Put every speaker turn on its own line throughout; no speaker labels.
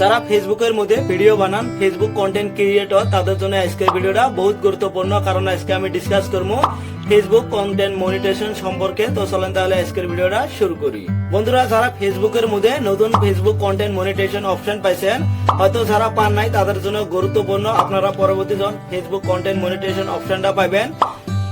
যারা ফেসবুকের মধ্যে ভিডিও বানান ফেসবুক কন্টেন্ট ক্রিয়েটর তাদের জন্য আজকের ভিডিওটা বহুত গুরুত্বপূর্ণ, কারণ আজকে আমি ডিসকাস করব ফেসবুক কন্টেন্ট মনিটেশন সম্পর্কে। তো চলেন তাহলে আজকের ভিডিওটা শুরু করি। বন্ধুরা, যারা ফেসবুকের মধ্যে নতুন ফেসবুক কন্টেন্ট মনিটেশন অপশন পাইছেন, হয়তো যারা পান নাই, তাদের জন্য গুরুত্বপূর্ণ। আপনারা পরবর্তী যখন ফেসবুক কন্টেন্ট মনিটেশন অপশনটা পাবেন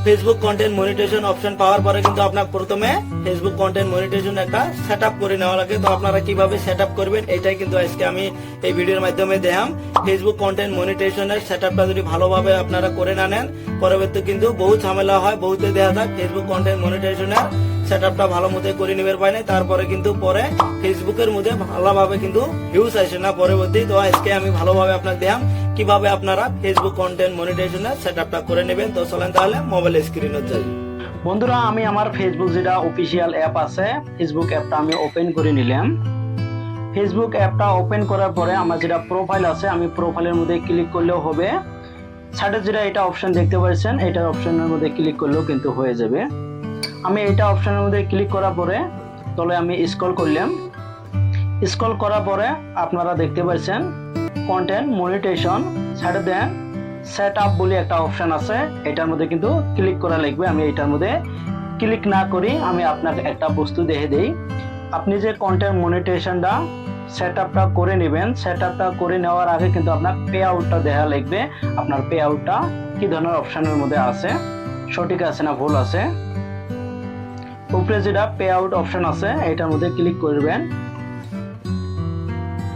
ফেসবুক কন্টেন্ট মনিটেশন অপশন পাওয়ার পরে কিন্তু আপনার প্রথমে ফেসবুক কন্টেন্ট মনিটেশন একটা সেট করে নেওয়া লাগে। তো আপনারা কীভাবে সেট করবেন এটাই কিন্তু আজকে আমি এই ভিডিওর মাধ্যমে দেখাম। ফেসবুক কন্টেন্ট মনিটেশনের সেট যদি ভালোভাবে আপনারা করে না নেন, পরবর্তী কিন্তু বহু ঝামেলা হয়, বহুতে দেখা যায় ফেসবুক কন্টেন্ট মনিটেশনের সেট ভালো মতো করে নিবে পায় নাই। তারপরে কিন্তু পরে ফেসবুকের মধ্যে ভালোভাবে কিন্তু ভিউজ আসে না পরবর্তী। তো আজকে আমি ভালোভাবে আপনাকে দেখাম। কীভাবে আপনারা ফেসবুক কন্টেন্ট মনিটেশনের সেট করে নেবেন? তো চলেন তাহলে মোবাইল স্ক্রিনে যাই।
বন্ধুরা, আমি আমার ফেসবুক যেটা অফিসিয়াল অ্যাপ আছে ফেসবুক অ্যাপটা আমি ওপেন করে নিলাম। ফেসবুক অ্যাপটা ওপেন করার পরে আমার যেটা প্রোফাইল আছে, আমি প্রোফাইলের মধ্যে ক্লিক করলেও হবে। সাইডে যেটা এটা অপশন দেখতে পাচ্ছেন এটা অপশনের মধ্যে ক্লিক করলেও কিন্তু হয়ে যাবে। আমি এটা অপশনের মধ্যে ক্লিক করার পরে তলে আমি স্ক্রল করলাম। স্ক্রল করার পরে আপনারা দেখতে পাচ্ছেন কন্টেন্ট মনিটেশন সাইডে দেন সেট আপ বলে একটা অপশন আছে। এটার মধ্যে কিন্তু ক্লিক করা লাগবে। আমি এটার মধ্যে ক্লিক না করি আমি আপনাকে একটা বস্তু দেখে দেই। আপনি যে কন্টেন্ট মনিটেশনটা সেট আপটা করে নেবেন সেট আপটা করে নেওয়ার আগে কিন্তু আপনার পে আউটটা দেখা লাগবে। আপনার পে আউটটা কি ধরনের অপশনের মধ্যে আছে? সঠিক আছে না ভুল আছে? উপরে যেটা পে আউট অপশন আছে, এটার মধ্যে ক্লিক করবেন।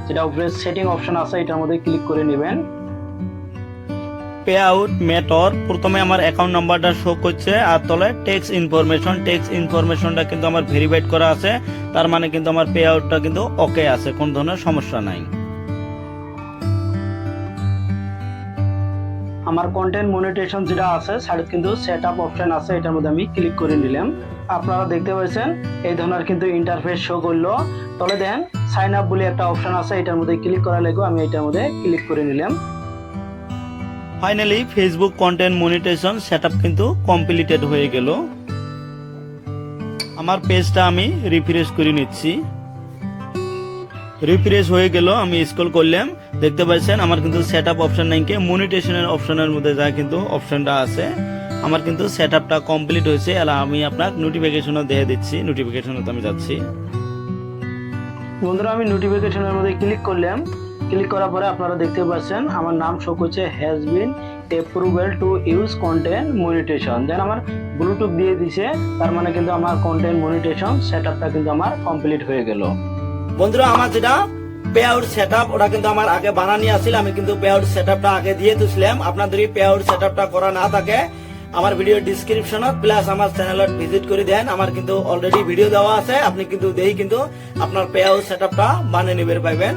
যেটা উপরে সেটিং অপশন আছে এটার মধ্যে ক্লিক করে নেবেন।
পে আউট মেথড প্রথমে আমার অ্যাকাউন্ট নাম্বারটা শো করছে আর তলে টেক্স ইনফরমেশন টেক্স ইনফরমেশনটা কিন্তু আমার ভেরিফাইড করা আছে তার মানে কিন্তু আমার পে আউটটা কিন্তু ওকে আছে কোন ধরনের সমস্যা নাই।
আমার কন্টেন্ট মনিটেশন যেটা আছে সাইড কিন্তু সেট আপ অপশন আছে এটার মধ্যে আমি ক্লিক করে নিলাম। আপনারা দেখতে পাচ্ছেন এই ধরনের কিন্তু ইন্টারফেস শো করল। তলে দেন সাইন আপ বলে একটা অপশন আছে, এটার মধ্যে ক্লিক করা লাগবে, আমি এটার মধ্যে ক্লিক করে নিলাম।
Finally Facebook content monetization setup কিন্তু কমপ্লিটেড হয়ে গেল। আমার পেজটা আমি রিফ্রেশ করে নিচ্ছি। রিফ্রেশ হয়ে গেল, আমি স্ক্রল করলাম। দেখতে পাচ্ছেন, আমার কিন্তু সেট আপ অপশন নাই কে মনিটেশনের অপশনের মধ্যে যা কিন্তু অপশনটা আছে, আমার কিন্তু সেট আপটা কমপ্লিট হয়েছে। আর আমি আপনার নোটিফিকেশনও দিয়ে দিচ্ছি নোটিফিকেশনও আমি যাচ্ছি।
বন্ধুরা, আমি নোটিফিকেশনের মধ্যে ক্লিক করলাম। ক্লিক করার পরে আপনারা দেখতে পাচ্ছেন, আমার নাম শো করছে has been approval to use content monetization then আমার ব্লুটুথ দিয়ে দিছে, তার মানে কিন্তু আমার কন্টেন্ট মনিটেশন সেট কিন্তু আমার কমপ্লিট হয়ে গেল।
বন্ধুরা, আমার যেটা পে আউট সেট ওটা কিন্তু আমার আগে বানানি আছিল, আমি কিন্তু পে আউট সেট আগে দিয়ে দিছিলাম। আপনার যদি পে আউট সেট করা না থাকে আমার ভিডিও ডিসক্রিপশনত প্লাস আমার চ্যানেলত ভিজিট করে দেন। আমার কিন্তু অলরেডি ভিডিও দেওয়া আছে। আপনি কিন্তু দেখি কিন্তু আপনার পে আউট সেট বানিয়ে নিবে পাইবেন।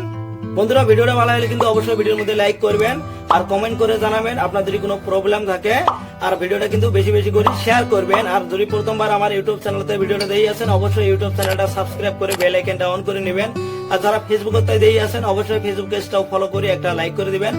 বন্ধুরা, ভিডিওটা ভালো লাগলে কিন্তু অবশ্যই ভিডিওর মধ্যে লাইক করবেন আর কমেন্ট করে জানাবেন আপনার যদি কোনো প্রবলেম থাকে। আর ভিডিওটা কিন্তু বেশি বেশি করে শেয়ার করবেন। আর যদি প্রথমবার আমার ইউটিউব চ্যানেলতে ভিডিওটা দিয়ে আছেন অবশ্যই ইউটিউব চ্যানেলটা সাবস্ক্রাইব করে বেল আইকনটা অন করে নেবেন। আর যারা ফেসবুকে দিয়ে আছেন অবশ্যই ফেসবুক পেজটাও ফলো করে একটা লাইক করে দিবেন।